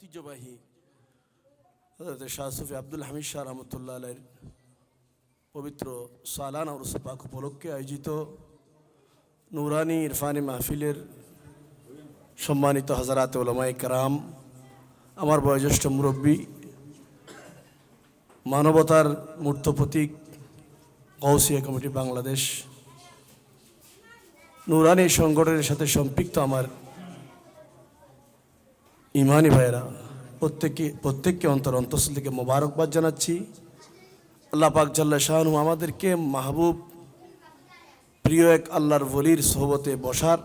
ঐতিহ্যবাহী। শাহ সুফি আব্দুল হামিদ শাহ রহমতুল্লাহ আলের পবিত্র সালানা উরুস পাক উপলক্ষে আয়োজিত নুরানি ইরফানি মাহফিলের সম্মানিত হাজারাত ওলামাই কারাম, আমার বয়োজ্যেষ্ঠ মুরব্বী, মানবতার মূর্ত প্রতীক কৌশিয়া কমিটি বাংলাদেশ। নুরানি সংগঠনের সাথে সম্পৃক্ত আমার ইমানি ভাইরা প্রত্যেককে প্রত্যেককে অন্তর অন্তঃস্থল থেকে মোবারকবাদ জানাচ্ছি। আল্লাহ পাক জাল্লা শাহানু আমাদেরকে মাহবুব, প্রিয় এক আল্লাহর বলির সোহবতে বসার,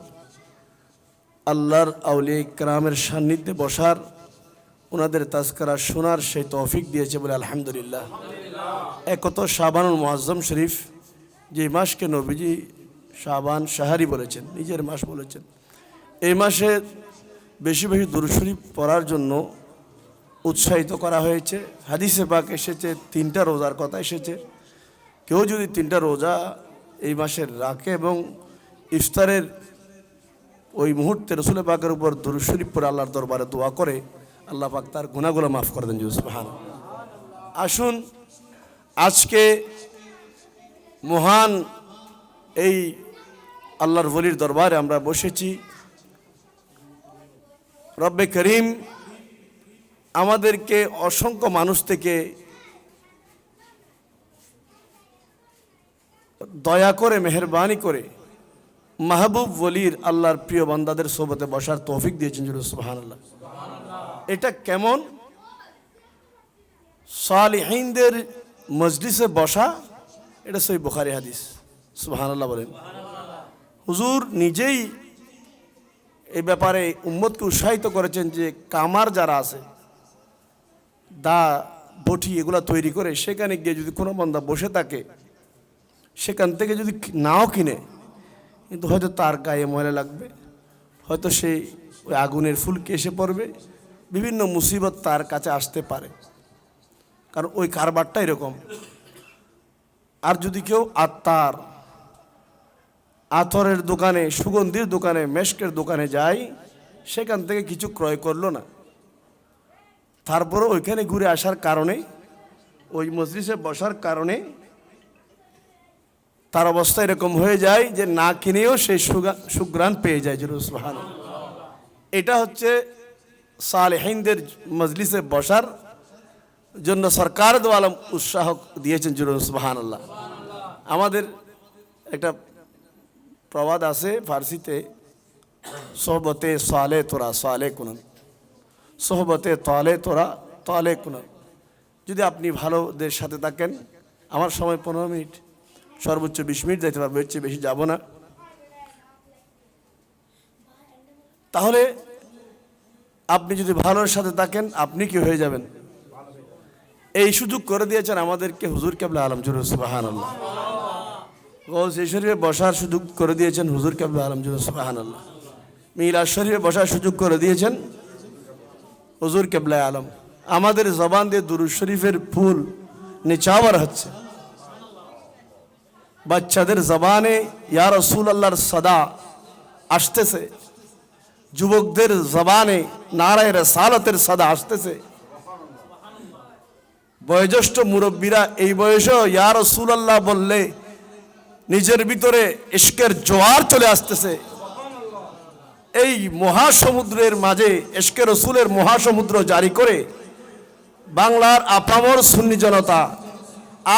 আল্লাহর আউলিয়া ইকরামের সান্নিধ্যে বসার, ওনাদের তাস্কারা শোনার সেই তৌফিক দিয়েছে বলে আলহামদুলিল্লাহ। একত শাবানুল মুআজ্জম শরীফ, যে মাসকে নবীজি শাবান শাহারি বলেছেন, নিজের মাস বলেছেন। এই মাসে বেশি বেশি দুরুশরীফ পড়ার জন্য উৎসাহিত করা হয়েছে। হাদিসে পাক এসেছে, তিনটা রোজার কথা এসেছে। কেউ যদি তিনটা রোজা এই মাসের রাখে এবং ইফতারের ওই মুহূর্তে রসুল পাকের উপর দুরুশরীফ পরে আল্লাহর দরবারে দোয়া করে, আল্লাহ পাক তার গুণাগুলো মাফ করে দেন জুসবাহান আসুন, আজকে মহান এই আল্লাহর বলির দরবারে আমরা বসেছি। রব্বে করিম, আমাদেরকে অসংখ্য মানুষ থেকে দয়া করে, মেহরবানি করে মাহবুব ওলির আল্লাহর প্রিয় বান্দাদের সোবতে বসার তৌফিক দিয়েছেন সুবাহান আল্লাহ এটা কেমন? সালিহিনদের মজলিসে বসা, এটা সই বুখারি হাদিস সুবাহান আল্লাহ বলেন। হুজুর নিজেই এই ব্যাপারে উম্মতকে উৎসাহিত করেছেন যে কামার যারা আছে, দা, বটি এগুলা তৈরি করে সেখানে গিয়ে যদি কোনো বন্দা বসে থাকে, সেখান থেকে যদি নাও কিনে, কিন্তু হয়তো তার গায়ে ময়লা লাগবে, হয়তো সেই ওই আগুনের ফুলকে এসে পড়বে, বিভিন্ন মুসিবত তার কাছে আসতে পারে। কারণ ওই কারবারটা এরকম। আর যদি কেউ আত্মার আথরের দোকানে, সুগন্ধির দোকানে, মেশকের দোকানে যাই, সেখান থেকে কিছু ক্রয় করল না। তারপরে ওইখানে ঘুরে আসার কারণে, ওই মজলিসে বসার কারণে তার অবস্থা এরকম হয়ে যায় যে না কিনেও সেই সুগা- সুগ্রাণ পেয়ে যায় জুরুসবাহান এটা হচ্ছে সালেহিনদের মজলিসে বসার জন্য সরকার দোয়ালম উৎসাহ দিয়েছেন জুরুসবাহান আল্লাহ আমাদের একটা প্রবাদ আছে ফার্সিতে, সোহবতে সালে তোরা, সালে কুনন। সোহবতে তলে তোরা, তলে কুনন। যদি আপনি ভালোদের সাথে থাকেন, আমার সময় পনেরো মিনিট, সর্বোচ্চ বিশ মিনিট, যাইতে পারব, এর চেয়ে বেশি যাব না। তাহলে আপনি যদি ভালোর সাথে থাকেন, আপনি কি হয়ে যাবেন? এই সুযোগ করে দিয়েছেন আমাদেরকে হুজুর কেবলা আলম সুবাহান আল্লাহ গৌস শরীফে বসার সুযোগ করে দিয়েছেন হুজুর কেবলা আলম সুবাহান আল্লাহ মিলাদ শরীফে বসার সুযোগ করে দিয়েছেন হুজুর কেবলা আলম। আমাদের জবান দিয়ে দুরুদ শরীফের ফুল নিচাওয়ার হচ্ছে। বাচ্চাদের জবানে, ইয়া রসুল আল্লাহর সদা আসতেছে। যুবকদের জবানে, নারায় রসালতের সদা আসতেছে। বয়োজ্যেষ্ঠ মুরব্বীরা এই বয়সেও ইয়া রসুল আল্লাহ বললে নিজের ভিতরে ইস্কের জোয়ার চলে আসতেছে। এই মহাসমুদ্রের মাঝে এসকে রসুলের মহাসমুদ্র জারি করে বাংলার আপামর সুন্নি জনতা,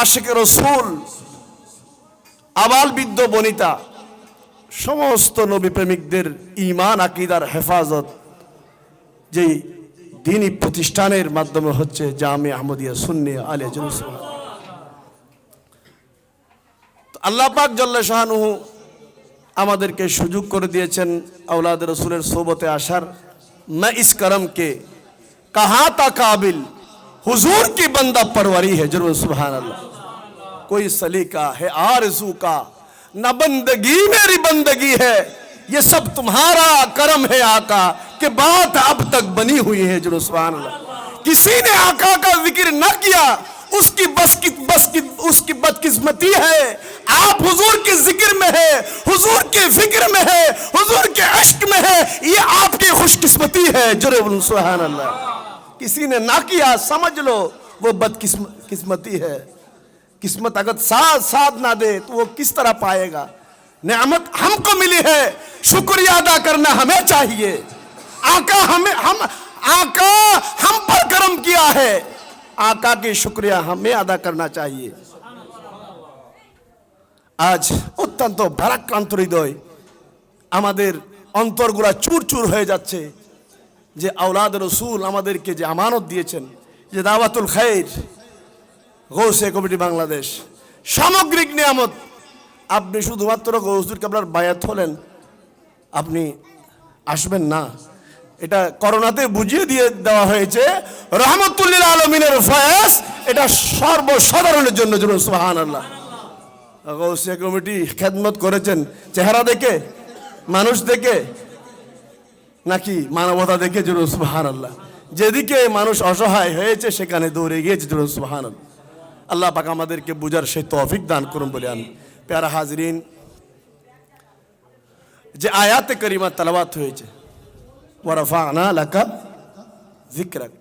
আশেকে রসুল, আবাল বিদ্য বনিতা, সমস্ত নবী প্রেমিকদের ইমান আকিদার হেফাজত, যেই দিনই প্রতিষ্ঠানের মাধ্যমে হচ্ছে জামে আহমদিয়া সুন্নি আলিয়া জুলুস اللہ پاک جل আল্লাহ اما در کے আমাদেরকে کر دیا چن اولاد رسول সোবতে عشر میں اس کرم کے کہاں تا قابل حضور کی بندہ پروری ہے جرم سبحان اللہ کوئی سلیقہ ہے آرزو کا نہ بندگی میری بندگی ہے یہ سب تمہارا کرم ہے آقا کہ بات اب تک بنی ہوئی ہے جرم سبحان اللہ۔ کسی نے آقا کا ذکر نہ کیا اس کی بس کی بس کی اس کی بدقسمتی ہے۔ آپ حضور کے ذکر میں ہے حضور کے فکر میں ہے حضور کے عشق میں ہے یہ آپ کی خوش قسمتی ہے جرب سبحان اللہ۔ کسی نے نہ کیا، سمجھ لو، وہ بدقسمتی ہے۔ قسمت اگر ساتھ ساتھ نہ دے، تو وہ کس طرح پائے گا؟ نعمت ہم کو ملی ہے۔ شکریہ ادا کرنا ہمیں چاہیے۔ آقا ہمیں ہم آقا ہم پر کرم کیا ہے۔ आका की शुक्रिया हमें अदा करना चाहिए আজ অত্যন্ত ভারাক্রান্ত হৃদয় আমাদের অন্তরগুলা চুর চুর হয়ে যাচ্ছে যে আওলাদ রসুল আমাদেরকে যে আমানত দিয়েছেন যে দাওয়াতুল খাইর গৌসে কমিটি বাংলাদেশ সামগ্রিক নিয়ামত আপনি শুধুমাত্র গৌসুর কাবলার বায়াত হলেন আপনি আসবেন না এটা করোনাতে বুঝিয়ে দিয়ে দেওয়া হয়েছে। রহমতুল্লিল আলমিনের ফয়াস এটা সর্বসাধারণের জন্য জন্য সুহান আল্লাহ কমিটি খেদমত করেছেন। চেহারা দেখে, মানুষ দেখে, নাকি মানবতা দেখে জরুর সুবাহান আল্লাহ যেদিকে মানুষ অসহায় হয়েছে, সেখানে দৌড়ে গিয়েছে জরুর সুবাহান আল্লাহ পাক আমাদেরকে বুঝার সেই তৌফিক দান করুন বলে আমি। প্যারা হাজরিন, যে আয়াতে করিমা তালাবাত হয়েছে ওয়ারাফানা লাকা জিক্রাক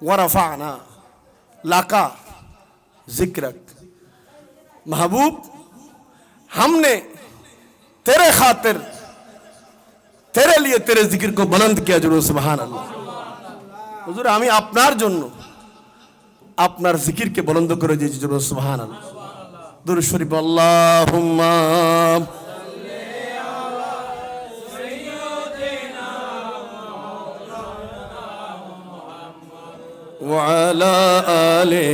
ওয়ারাফানা लाका जिक्रक महबूब हमने तेरे खातिर तेरे लिए तेरे जिक्र को बुलंद किया जरूर सुबहान अल्लाह হুজুর আমি আপনার জন্য আপনার জিকিরকে বুলন্দ করে দিয়েছি জরুর সুবহান আল্লাহ দুরূদ শরীফ আল্লাহুম্মা وعلى آله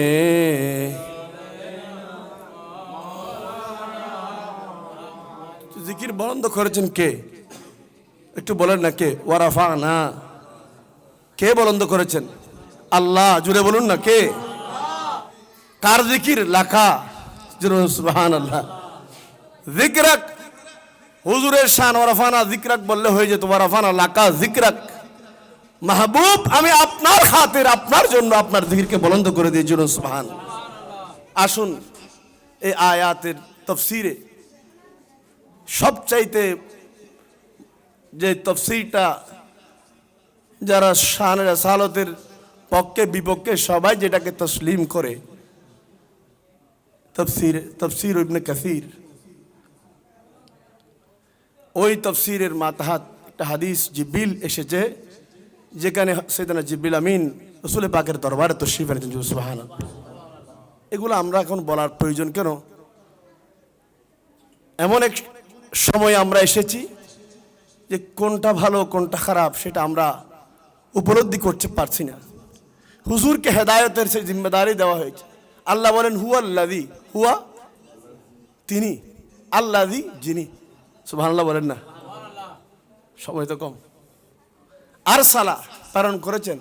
জিকির বন্ধ করেছেন কে একটু বলেন না কে ওয়ারাফা না কে বলন্দ করেছেন আল্লাহ জুড়ে বলুন না কে কার জিকির লাখা সুবহান আল্লাহ জিকরাক হুজুরের শান ওয়ারাফানা জিকরাক বললে হয়ে যেত ওয়ারাফানা লাকা জিকরাক মাহবুব, আমি আপনার হাতের, আপনার জন্য আপনার জিকিরকে বলন্দ করে দিয়ে জন্য সুবহান। আসুন, এই আয়াতের তফসিরে সবচাইতে যে তফসিরটা যারা শানের সালতের পক্ষে বিপক্ষে সবাই যেটাকে তসলিম করে, তফসির তফসির ইবনে কাসির, ওই তফসিরের মাতাহাত একটা হাদিস জিবিল এসেছে যেখানে সেদিন জিবিল আমিন রসুল পাকের দরবারে তশরিফ এনেছেন সুবাহান এগুলো আমরা এখন বলার প্রয়োজন কেন? এমন এক সময় আমরা এসেছি যে কোনটা ভালো, কোনটা খারাপ, সেটা আমরা উপলব্ধি করতে পারছি না। হুজুরকে হেদায়তের সেই জিম্মেদারি দেওয়া হয়েছে। আল্লাহ বলেন, হুয়া আল্লাদি হুয়া তিনি আল্লাদি যিনি। সুবহানাল্লাহ বলেন না? সময় তো কম। আর সালা প্রেরণ করেছেন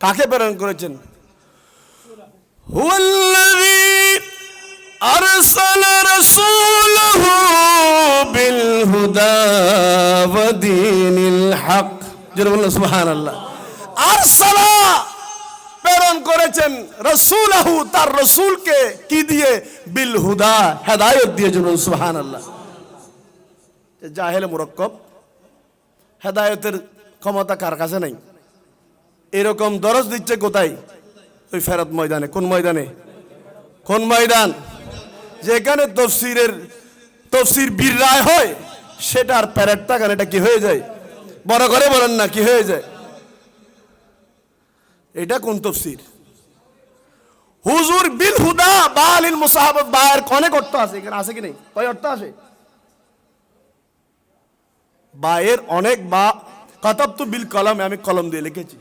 কাকে প্রেরণ করেছেন হুয়াল্লাযী أرسل رسوله بالهدى ودين الحق জোরে বলুন সুবহান আল্লাহ আরসালা প্রেরণ করেছেন রসুলাহু তার রসুলকে কি দিয়ে বিল হুদা হেদায়ত দিয়ে জন্য সুবহান আল্লাহ জাহেল মুরক্কব হেদায়তের ক্ষমতা কার কাছে নাই? এরকম দরজ দিচ্ছে কোথায়? ওই ফেরত ময়দানে। কোন ময়দানে? কোন ময়দান? যেখানে তফসিরের, তফসির বীর রায় হয়, সেটার প্যারেডটা কেন এটা কি হয়ে যায়? বড় করে বলেন না, কি হয়ে যায়? এটা কোন তফসির? হুজুর বিল হুদা বা বালিল মুসাহাবত বায়ের অনেক অর্থ আছে, এখানে আছে কি নেই? কয় অর্থ আছে? বায়ের অনেক বা কতব তো বিল কলমে আমি কলম দিয়ে লিখেছি।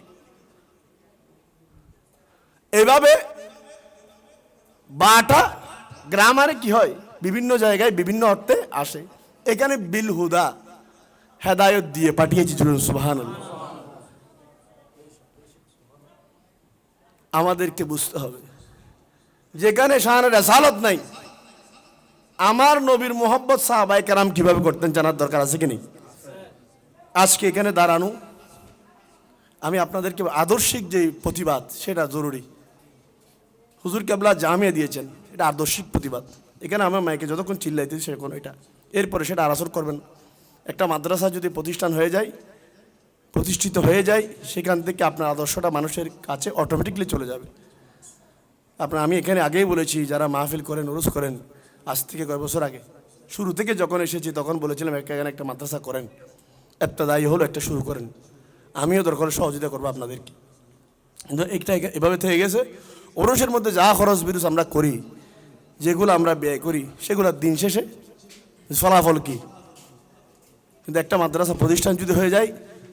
এভাবে বাটা গ্রামারে কি হয়? বিভিন্ন জায়গায় বিভিন্ন অর্থে আসে। এখানে বিল হুদা, হেদায়ত দিয়ে পাঠিয়েছি চলুন সুবাহান আমাদেরকে বুঝতে হবে, যেখানে শাহানের রেসালত নাই, আমার নবীর মোহাম্মদ সাহাবাই কারাম কীভাবে করতেন জানার দরকার আছে কি নেই? আজকে এখানে দাঁড়ানো, আমি আপনাদেরকে আদর্শিক যে প্রতিবাদ, সেটা জরুরি। হুজুর কেবলা জামিয়ে দিয়েছেন, এটা আদর্শিক প্রতিবাদ। এখানে আমার মাইকে যতক্ষণ চিল্লাইতে সেরকম এটা। এরপরে সেটা আরাসর করবেন। একটা মাদ্রাসা যদি প্রতিষ্ঠান হয়ে যায়, প্রতিষ্ঠিত হয়ে যায়, সেখান থেকে আপনার আদর্শটা মানুষের কাছে অটোমেটিকলি চলে যাবে। আপনার, আমি এখানে আগেই বলেছি, যারা মাহফিল করেন, ওরস করেন, আজ থেকে কয়েক বছর আগে, শুরু থেকে যখন এসেছি, তখন বলেছিলাম, এখানে একটা মাদ্রাসা করেন। একটা দায়ী হলো, একটা শুরু করেন। আমিও দরকার সহযোগিতা করব আপনাদেরকে। কিন্তু একটা এভাবে থেকে গেছে, ওরসের মধ্যে যা খরচ বিরুষ আমরা করি, যেগুলো আমরা ব্যয় করি সেগুলো দিন শেষে ফলাফল কি? কিন্তু একটা মাদ্রাসা প্রতিষ্ঠান যদি হয়ে যায়,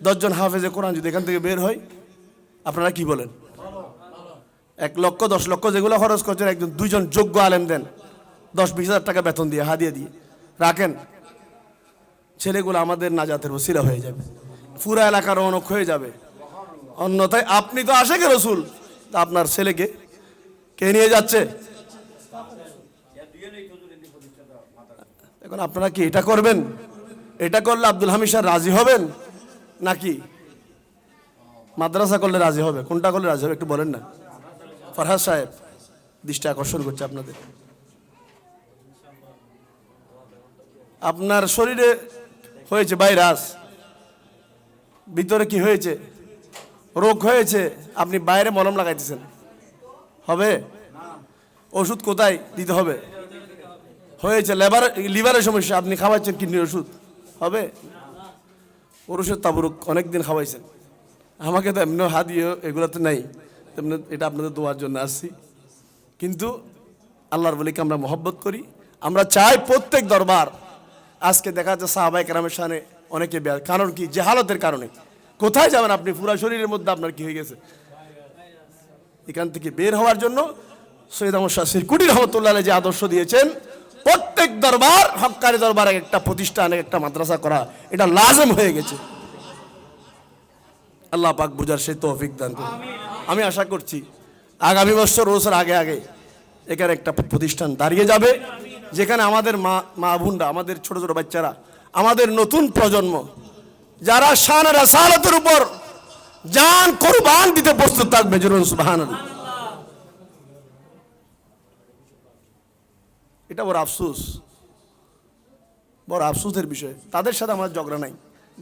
দশজন হাফেজে কোরআন যদি এখান থেকে বের হয়, আপনারা কি বলেন? এক লক্ষ, দশ লক্ষ যেগুলো খরচ করছেন, একজন দুইজন যোগ্য আলেম দেন, দশ বিশ হাজার টাকা বেতন দিয়ে, হাদিয়ে দিয়ে। রাখেন ছেলেগুলো আমাদের নাজাতের ওসিলা হয়ে যাবে। পুরা এলাকার রৌনক হয়ে যাবে। অন্যথায় আপনি তো আসে কে রসুল আপনার ছেলেকে কে নিয়ে যাচ্ছে? এখন আপনারা কি এটা করবেন? এটা করলে আব্দুল হামিদ সাহেব রাজি হবেন? নাকি মাদ্রাসা করলে রাজি হবে? কোনটা করলে রাজি হবে একটু বলেন না। ফরহাদ সাহেব, দৃষ্টি আকর্ষণ করছে আপনাদের। আপনার শরীরে হয়েছে ভাইরাস। ভিতরে কি হয়েছে? রোগ হয়েছে। আপনি বাইরে মলম লাগাইতেছেন। হবে? ওষুধ কোথায় দিতে হবে? হয়েছে লেবার, লিভারের সমস্যা। আপনি খাওয়াচ্ছেন কিডনির ওষুধ। হবে? ওর ওষুধ তাবরুক অনেকদিন খাওয়াইছেন। আমাকে তো এমনি হাত দিয়ে এগুলো তো নাই। তেমনি এটা আপনাদের দোয়ার জন্য আসছি। কিন্তু আল্লাহর বলিকে আমরা মহব্বত করি। আমরা চাই প্রত্যেক দরবার আজকে দেখা যাচ্ছে সাহাবাই কেরামের সামনে অনেকে বেয়ার। কারণ কি? জেহালতের কারণে। কোথায় যাবেন আপনি? পুরা শরীরের মধ্যে আপনার কি হয়ে গেছে? এখান থেকে বের হওয়ার জন্য সৈয়দ আহমদ শাহ সিরকুটি রহমতুল্লাহ যে আদর্শ দিয়েছেন, প্রত্যেক দরবার হকারি দরবার এক একটা প্রতিষ্ঠান, একটা মাদ্রাসা করা, এটা লাজম হয়ে গেছে। আল্লাহ পাক বুঝার সে তৌফিক দান। আমি আশা করছি, আগামী বছর বছর আগে আগে এখানে একটা প্রতিষ্ঠান দাঁড়িয়ে যাবে। যেখানে আমাদের মা মা বোনরা, আমাদের ছোট ছোট বাচ্চারা, আমাদের নতুন প্রজন্ম, যারা শান রাসালতের উপর জান, কোরবান দিতে প্রস্তুত থাকবে জরুন সুবাহান এটা বড় আফসোস। বড় আফসোসের বিষয়। তাদের সাথে আমার ঝগড়া নাই।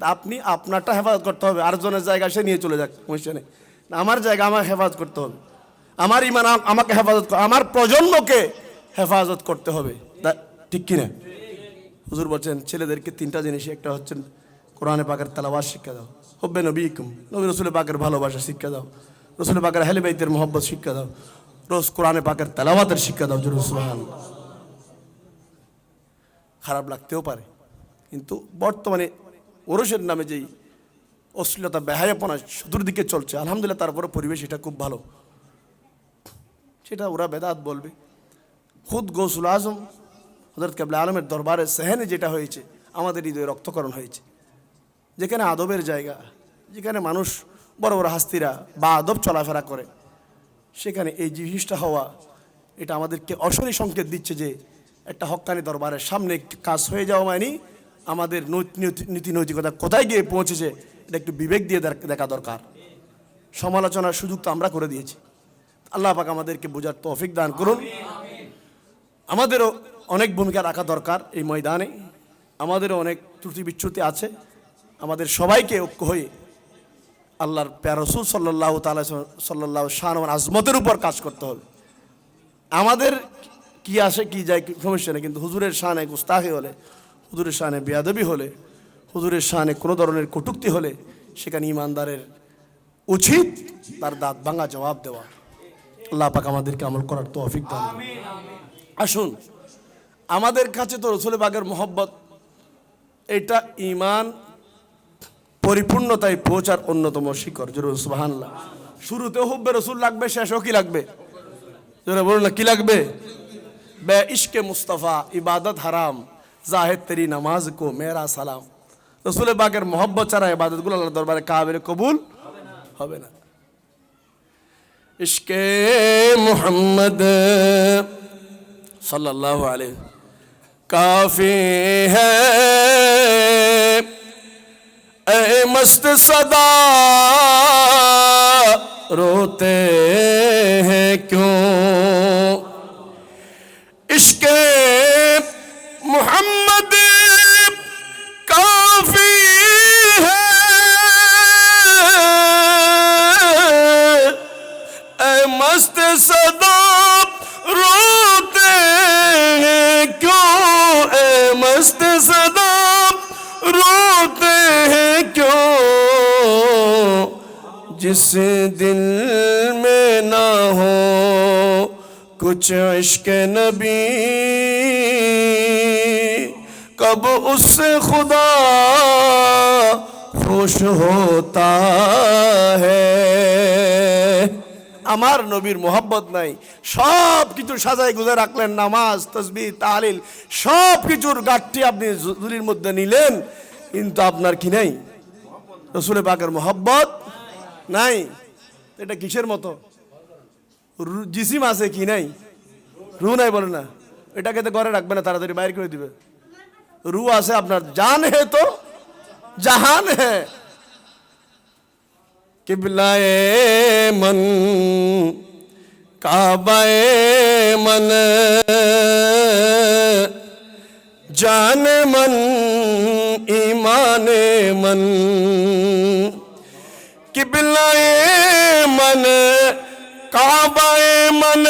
আপনি, আপনারটা হেফাজত করতে হবে। আরেকজনের জায়গা সে নিয়ে চলে যাক নেই আমার জায়গা আমাকে হেফাজত করতে হবে। আমার ইমান আম- আমাকে হেফাজত আমার প্রজন্মকে হেফাজত করতে হবে। ঠিক কিনা? হুজুর বলছেন, ছেলেদেরকে তিনটা জিনিস একটা হচ্ছেন কোরআনে পাকের তালাবাস শিক্ষা দাও। হব্বে নবীকুম, নবী রসুল পাকের ভালোবাসা, শিক্ষা দাও। রসুল পাকের হেলিবাইতের মোহব্বত, শিক্ষা দাও। রোজ কোরআনে পাকের তালাবাতের শিক্ষা দাও জরুর সুবহান খারাপ লাগতেও পারে, কিন্তু বর্তমানে ওরসের নামে যেই অশ্লীলতা, বেহায়াপনা চতুর্দিকে চলছে, আলহামদুলিল্লাহ তারপরে পরিবেশ এটা খুব ভালো। সেটা ওরা বেদাত বলবে। খুদ গৌসুল আজম হজরত কাবলা আলমের দরবারে সেহেনে যেটা হয়েছে, আমাদের হৃদয়ে রক্তকরণ হয়েছে। যেখানে আদবের জায়গা, যেখানে মানুষ বড় বড় হাস্তিরা বা আদব চলাফেরা করে, সেখানে এই জিনিসটা হওয়া, এটা আমাদেরকে অশনি সংকেত দিচ্ছে যে একটা হক্কানি দরবারের সামনে কাজ হয়ে যাওয়া মানে আমাদের নীতি নৈতিকতা কোথায় গিয়ে পৌঁছেছে, এটা একটু বিবেক দিয়ে দেখা দরকার। সমালোচনার সুযোগ তো আমরা করে দিয়েছি। আল্লাহ পাক আমাদেরকে বোঝার তৌফিক দান করুন। আমাদেরও অনেক ভূমিকা রাখা দরকার এই ময়দানে। আমাদেরও অনেক ত্রুটি বিচ্যুতি আছে। আমাদের সবাইকে ঐক্য হয়ে আল্লাহর প্যারসুল সাল্লাহ তালা সাল্লাহ শাহ আজমতের উপর কাজ করতে হবে। আমাদের কি আসে, কি যায় সমস্যা নেই, কিন্তু হুজুরের শানে গুস্তাহি হলে, হুজুরের শানে বেয়াদবি হলে, হুজুরের শানে কোনো ধরনের কটুক্তি হলে, সেখানে ইমানদারের উচিত তার দাঁত ভাঙা জবাব দেওয়া। আল্লাহ পাক আমাদেরকে আমল করার দান করুন। আসুন। আমাদের কাছে তো রসুল বাগের মোহব্বত। এটা ইমান পরিপূর্ণতায় পৌঁছার অন্যতম শিকর জরুর সুবাহান্লা শুরুতে হুব্বে রসুল লাগবে, শেষও কি লাগবে? জোরে বলুন না, কি লাগবে? বে ইশকে মুস্তফা, ইবাদত হারাম, জাহেদ তেরি নামাজ কো মেরা সালাম। রসুল বাগের মোহব্বত ছাড়া ইবাদতগুলো আল্লাহ দরবারে কাবের কবুল হবে না। ইশকে মুহাম্মদ সাল্লাল্লাহু আলী کافی ہے۔ اے مست صدا روتے ہیں کیوں؟ عشق محمد دست صدا روتے ہیں کیوں؟ جس دل میں نہ ہو کچھ عشق نبی، کب اس سے خدا خوش ہوتا ہے؟ আমার নবীর মোহাব্বত নাই। সব কিছু সাজাই গুজে রাখলেন, নামাজ তসবি তাহলিল, সব কিছুর গাঠটি আপনি ঝুলির মধ্যে নিলেন, কিন্তু আপনার কি নাই? রসুলের পাকের মোহাব্বত নাই। এটা কিসের মতো? জিসিম আছে কি নাই? রু নাই বলে না। এটাকে তো ঘরে রাখবে না, তাড়াতাড়ি বাইর করে দিবে। রু আছে আপনার, জান হে তো, জাহান হে। কিবলায়ে মন কাবায়ে মন জান মন ইমানে মন কিবলায়ে মন কাবায়ে মন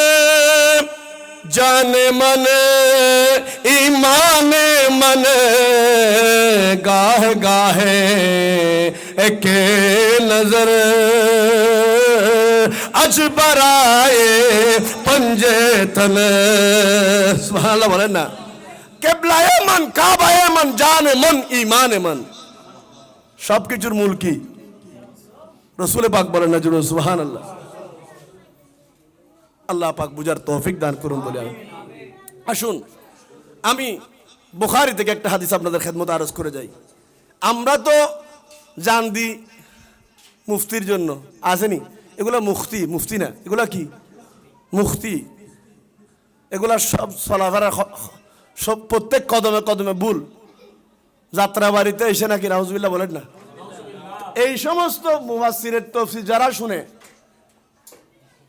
জানে মন ইমানে মন গাহে গাহে একে নজর আজ বরায়ে পঞ্জে তন। সুবহানাল্লাহ বলেন না। কেবলায়ে মন, কাবায়ে মন, জানে মন ইমানে মন। সবকিছুর মূল কি? রসুলে পাক বলেন না জুড়ে সুহান আল্লাহ আল্লাহ পাক বুঝার তৌফিক দান করুন বলে আমি। আসুন, আমি বুখারি থেকে একটা হাদিস আপনাদের খেদমত আরজ করে যাই। আমরা তো জান দি মুফতির জন্য। আসেনি? এগুলো মুক্তি মুফতি না। এগুলা কি? মুফতি। এগুলা সব চলাফেরা সব প্রত্যেক কদমে কদমে ভুল। যাত্রা বাড়িতে এসে নাকি রাহুজবিল্লা বলেন না? এই সমস্ত মুফাসসিরের তফসির যারা শুনে,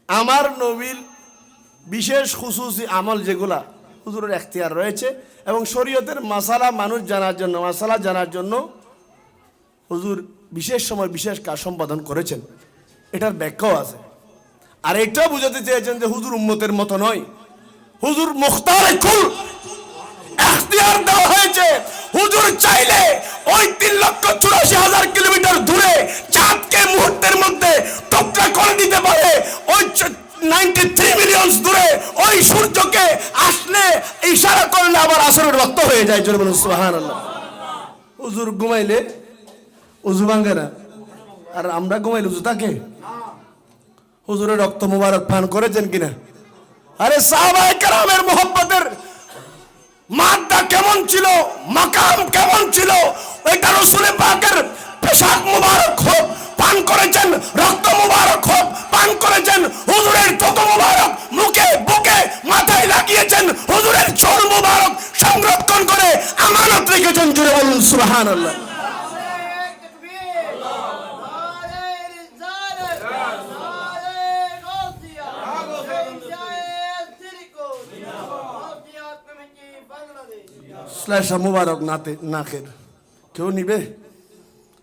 আমার নবীর বিশেষ খুশুসি আমল যেগুলা হুজুরের এখতিয়ার রয়েছে এবং শরীয়তের মাসালা মানুষ জানার জন্য, মাসালা জানার জন্য হুজুর বিশেষ সময় বিশেষ কাজ সম্পাদন করেছেন। এটার ব্যাখ্যাও আছে। আর এটাও বুঝাতে চেয়েছেন যে হুজুর উম্মতের মতো নয়। হুজুর মুখতার এখতিয়ার দেওয়া হয়েছে। হুজুর চাইলে ওই তিন লক্ষ চুরাশি হাজার কিলোমিটার দূরে চাঁদকে মুহূর্তের মধ্যে টুকরা করে দিতে পারে। ওই নাইনটি থ্রি মিলিয়ন দূরে ওই সূর্যকে আসলে ইশারা করলে আবার আসরের রক্ত হয়ে যায়। জোরে সুহান হুজুর ঘুমাইলে উজু ভাঙ্গে না আর আমরা ঘুমাইলে উজু তাকে হুজুরের রক্ত মুবারক পান করেছেন কিনা? আরে সাহাবায়ে কেরামের মোহব্বতের মাদ্দা কেমন ছিল, মাকাম কেমন ছিল এটা রসুলের পাকের পেশাক মুবারক হোক, পান করেছেন, রক্ত মুবারক হোক, পান করেছেন, হুজুরের চোখ মুবারক, মুখে, বুকে, মাথায় লাগিয়েছেন, হুজুরের চোর মুবারক সংরক্ষণ করে আমানত রেখেছেন জুড়ে বলুন সুবহান শ্লেষা মুবারক নাতে নাকের। কেউ নিবে?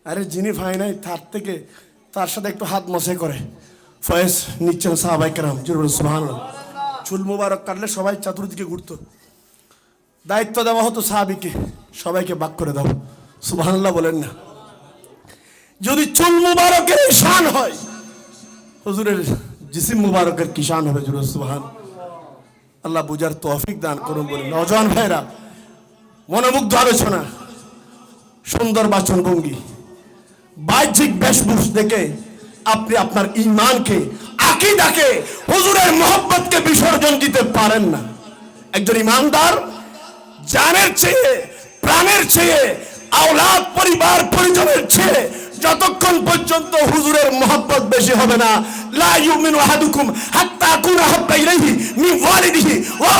আরে যিনি ভাই নাই, তার থেকে তার সাথে একটু হাত মশে করে। ফয়েজ, নিচ্ছেন সাহাবাই কেরাম জুরুল সুবহান চুল মুবারক কাটলে সবাই চতুর্দিকে ঘুরতো। দায়িত্ব দেওয়া হতো সাহাবিকে, সবাইকে বাক করে দাও। সুবহানাল্লাহ বলেন না। যদি চুল মুবারকের এই শান হয়, হুজুরের জিসিম মুবারকের কি শান হবে জুরুল সুবহান আল্লাহ বুঝার তৌফিক দান করুন বলে। নজওয়ান ভাইরা মনোমুগ্ধ আলোচনা। সুন্দর বাচন ভঙ্গি বাহ্যিক বেশভূষ দেখে আপনি আপনার ইমানকে, আকিদাকে, হুজুরের মোহব্বতকে বিসর্জন দিতে পারেন না। একজন ইমানদার জানের চেয়ে, প্রাণের চেয়ে, আওলাদ পরিবার পরিজনের চেয়ে যতক্ষণ পর্যন্ত হুজুরের মোহব্বত বেশি হবে না, লা ইউমিনু আহাদুকুম হাত্তা আকুনা হাব্বা ইলাইহি ওয়ালিদিহি ওয়া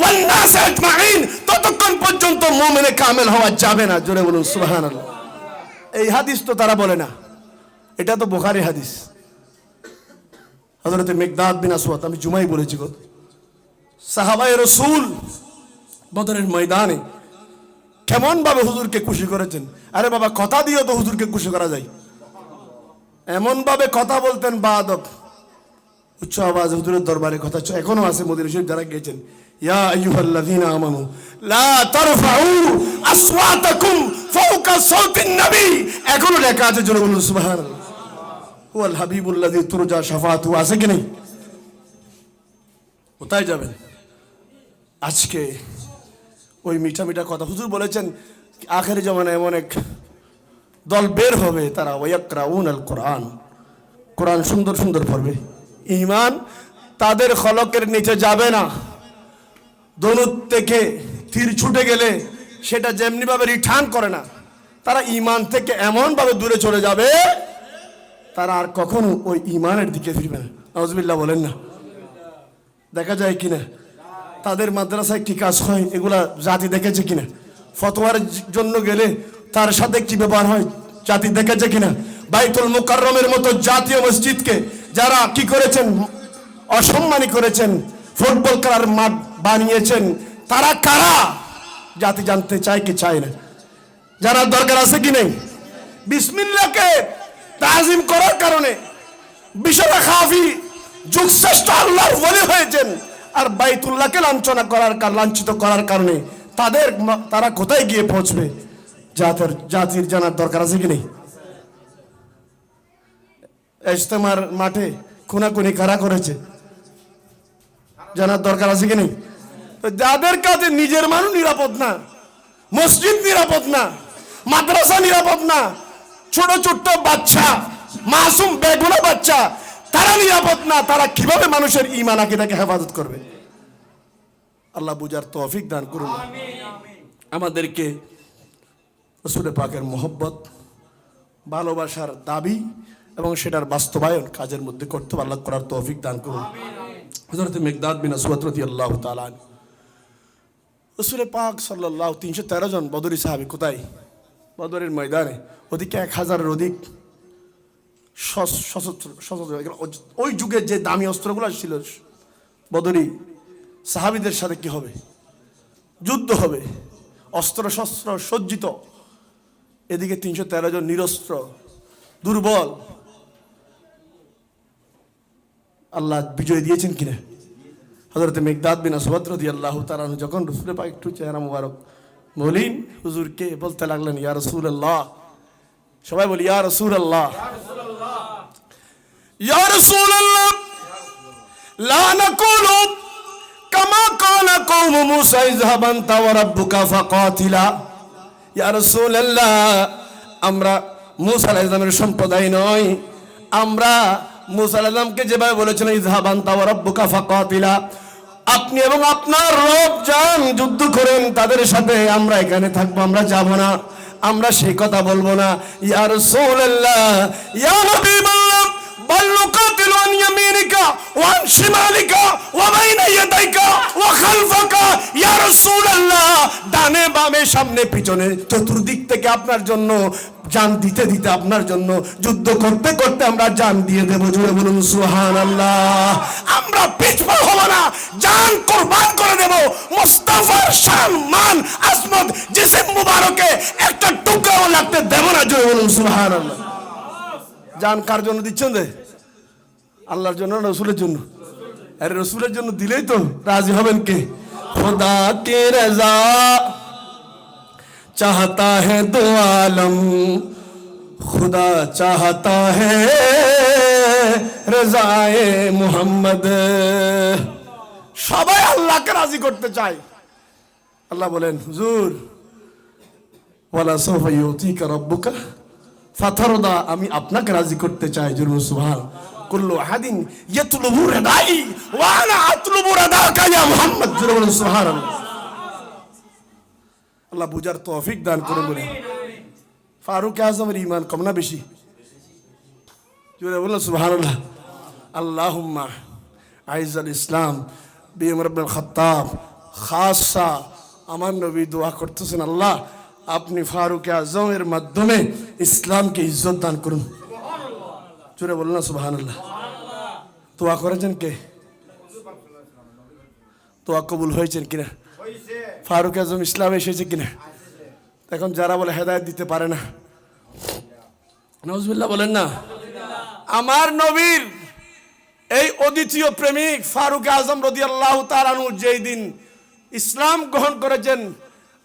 ওয়ান নাস আজমাইন। ততক্ষণ পর্যন্ত মুমিনে কামেল হওয়া যাবে না। জোরে বলুন, সুবহানাল্লাহ। এই হাদিস তো তারা বলে না। এটা তো বুখারী হাদিস। হযরতে মিকদাদ বিন আসওয়াদ, আমি জুমাই বলেছি গো। সাহাবায়ে রাসূল বদরের ময়দানে কেমন ভাবে হুজুরকে খুশি করেছেন। আরে বাবা, কথা দিয়েও তো হুজুরকে খুশি করা যায়। এমন ভাবে কথা বলতেন বাদব। উচ্চ আওয়াজ হুজুরের দরবারে কথা এখনও আছে মদিনা শরীফ যারা গেছেন ইয়া আমানু, লা তারফাউ আসওয়াতাকুম ফাওকা নবী। এখনও লেখা আছে জোরে বলুন, সুবহানাল্লাহ। হাবিবুল্লাযী তুরজা আছে কি নেই? কোথায় যাবেন? আজকে ওই মিঠা মিঠা কথা। হুজুর বলেছেন, আখের জমানায় এমন এক দল বের হবে, তারা ওয়াকরাউন আল কোরআন। কোরআন সুন্দর সুন্দর পড়বে। ইমান তাদের খলকের নিচে যাবে না। দনুত থেকে তীর ছুটে গেলে সেটা যেমনিভাবে রিটার্ন করে না, তারা ইমান থেকে এমনভাবে দূরে চলে যাবে, তারা আর কখনো ওই ইমানের দিকে ফিরবে না। নজবিল্লা বলেন না। দেখা যায় কিনা তাদের মাদ্রাসায় কি কাজ হয়? এগুলা জাতি দেখেছে কিনা? ফতোয়ার জন্য গেলে তার সাথে কি ব্যাপার হয়? জাতি দেখেছে কিনা? বাইতুল মুকাররমের মতো জাতীয় মসজিদকে যারা কি করেছেন? অসম্মানী করেছেন, ফুটবল খেলার মাঠ বানিয়েছেন, তারা কারা? জাতি জানতে চায় কি চায় না। জানার দরকার আছে কি নেই? বিসমিল্লাহকে তাজিম করার কারণে বিশালা খাফি যুগশ্রেষ্ঠ আল্লাহর বলি হয়েছেন। আর বাইতুল্লাহকে লাঞ্ছনা করার কার- লাঞ্ছিত করার কারণে তাদের তারা কোথায় গিয়ে পৌঁছবে? জাতির জাতির জানার দরকার আছে কি নেই? ইজতেমার মাঠে খুনাখুনি কারা করেছে? জানার দরকার আছে কি নেই? যাদের কাছে নিজের মানুষ নিরাপদ না, মসজিদ নিরাপদ না, মাদ্রাসা নিরাপদ না, ছোট ছোট্ট বাচ্চা, মাসুম বেগুনা বাচ্চা তারা নিরাপদ না তারা কীভাবে মানুষের ইমান আকিদাকে হেফাজত করবে? আল্লাহ বুঝার তৌফিক দান করুন। আমাদেরকে রসুলের পাকের মোহব্বত ভালোবাসার দাবি এবং সেটার বাস্তবায়ন কাজের মধ্যে করতে আল্লাহ করার তৌফিক দান করুন। হজরত মেঘদাদ বিন আসওয়াতরতি আল্লাহ তালান রসুল পাক সাল্লাহ তিনশো তেরো জন বদরি সাহাবি কোথায়? বদরের ময়দানে। ওদিকে এক হাজারের অধিক সশস্ত্র ওই যুগের যে দামি অস্ত্রগুলো ছিল, বদরি, সাহাবিদের সাথে কি হবে? যুদ্ধ হবে। অস্ত্র শস্ত্র সজ্জিত। এদিকে তিনশো তেরো জন নিরস্ত্র, দুর্বল। আল্লাহ বিজয় দিয়েছেন কিনা? হজরত মেঘদাদ বিন আসবাদ রদি আল্লাহ তালান যখন রসুলের পাক একটু চেহারা মুবারক বলিন হুজুরকে বলতে লাগলেন, ইয়া রসুল আল্লাহ সবাই বলি, ইয়া রসুল আল্লাহ নয় আমরা মুসা আলাইহিস সালামকে যেভাবে বলেছিলেন ফাকাতিলা আপনি এবং আপনার রব যান, যুদ্ধ করেন, তাদের সাথে আমরা এখানে থাকব, আমরা যাব না। আমরা সেই কথা বলব না। ইয়া রাসূলুল্লাহ ইয়া হাবিবাল্লাহ بل نقاتل عن يمينك وعن شمالك وبين يديك وخلفك يا رسول الله ডানে বামে সামনে পিছনে চতুর্দিক থেকে আপনার জন্য জান দিতে দিতে আপনার জন্য যুদ্ধ করতে করতে আমরা জান দিয়ে দেব জুড়ে বলুন সুহান আল্লাহ আমরা পিছপা হব না জান কোরবান করে দেব মোস্তাফার শান মান আসমত জিসিম মুবারকে একটা টুকরাও লাগতে দেব না জুড়ে বলুন সুহান আল্লাহ জান কার জন্য দিচ্ছেন রে? আল্লাহর জন্য রসুলের জন্য? আরে রসুলের জন্য দিলেই তো রাজি হবেন কে? খোদা কে রাজা চাহতা হ্যাঁ দো আলম, খুদা চাহতা হ্যাঁ মুহাম্মদ। সবাই আল্লাহকে রাজি করতে চায়। আল্লাহ বলেন, হুজুর, ওয়ালা সোফা ইউতিকা রাব্বুকা ফাতারদা, আমি আপনাকে রাজি করতে চাই জরুর সুবহান। কুল্লু আহাদিন ইয়াতলুবু ওয়া আনা আতলুবু ইয়া মুহাম্মদ আল্লাহ বুঝার তৌফিক দান করে বলে। ফারুক আজমের ইমান কম না বেশি? আল্লাহুম্মা আইজ আল ইসলাম খাত্তাব, খাসা, আমার নবী দোয়া করতেছেন আল্লাহ। আপনি ফারুক আজমের মাধ্যমে ইসলামকে ইজ্জত দান করুন। জোরে বলুন না, সুবহানাল্লাহ। দোয়া করেছেন কে? দোয়া কবুল হয়েছেন কিনা? ফারুক আজম ইসলাম এসেছে কিনা? এখন যারা বলে হেদায়ত দিতে পারে না। নজবুল্লাহ বলেন না। আমার নবীর এই অদ্বিতীয় প্রেমিক ফারুক আজম রদি আল্লাহ তারানু যেই দিন ইসলাম গ্রহণ করেছেন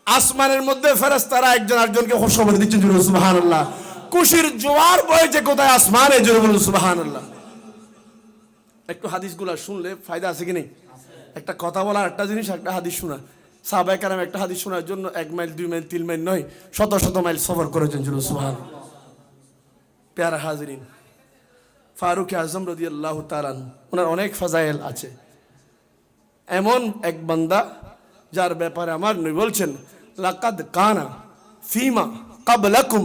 আসমানের মধ্যে ফেরেস তারা একজন আরেকজনকে খবর দিচ্ছেন সুবাহান আল্লাহ কুশির জোয়ার বয়েছে কোথায় আসমানে, জোরে বলুন সুবাহান আল্লাহ একটু হাদিসগুলা শুনলে ফায়দা আছে কি নেই? একটা কথা বলার একটা জিনিস, একটা হাদিস শোনা। সাহাবাই কারাম একটা হাদিস শোনার জন্য এক মাইল, দুই মাইল, তিন মাইল নয়, শত শত মাইল সফর করেছেন জুল সুহান পেয়ারা হাজরিন, ফারুক আজম রদি আল্লাহ তালান ওনার অনেক ফাজাইল আছে। এমন এক বান্দা যার ব্যাপারে আমার নই বলছেন, লাকাদ কানা ফিমা কাবলাকুম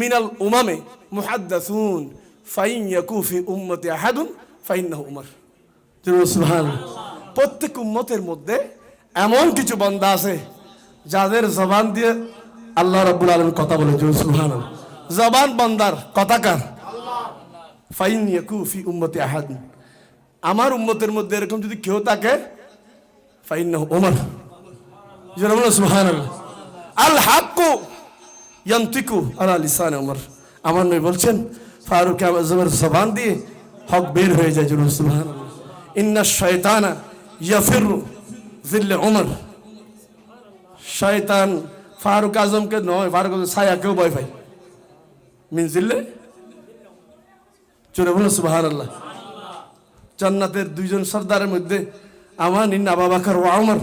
মিনাল উমামে মুহাদ্দাসুন, ফাইন ইয়াকু ফি উম্মতি আহাদুন, ফাইন্নাহু উমর। সুবহানাল্লাহ। প্রত্যেক উম্মতের মধ্যে এমন কিছু বান্দা আছে যাদের জবান দিয়ে আল্লাহ রাব্বুল আলামিন কথা বলে সুবহানাল্লাহ। জবান বান্দার কথাকার ফাইন ইয়াকু ফি উম্মতি আহাদুন। আমার উম্মতের মধ্যে এরকম যদি কেউ থাকে, ফাইন্নাহু উমর। আল হাক্কু ইয়ান্তিকু আলা লিসান উমর আমার নবী বলছেন ফারুক আজমের জবান দিয়ে হক বের হয়ে যায় জরুর সুবহানাল্লাহ ইন্না শয়তানা ইয়াফিরু জিল্লে উমর শয়তান ফারুক আজমকে নয় ফারুক আজম ছায়াকেও ভয় পাই মিন জিল্লে চলে বলো সুবহানাল্লাহ জান্নাতের দুইজন সর্দারের মধ্যে আমার নিন আবা বাকর ও আমর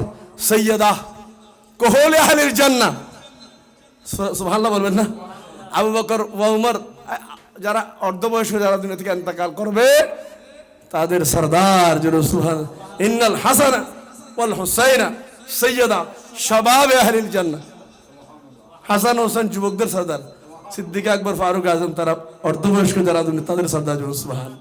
সৈয়দা কোহলে আহলির জান্না সুবহানাল্লাহ বলবেন না? আবু বকর ও উমর যারা অর্ধবয়স্ক যারা দুনিয়া থেকে ইন্তেকাল করবে, তাদের সর্দার যেন সুহান ইন্নাল হাসানা ওয়াল হুসাইনা সৈয়দা শাবাবে আহলিল জান্না হাসান হোসেন যুবকদের সর্দার, সিদ্দিক আকবর ফারুক আজম, তারা অর্ধবয়স্ক যারা তাদের সর্দার যেন সুবহান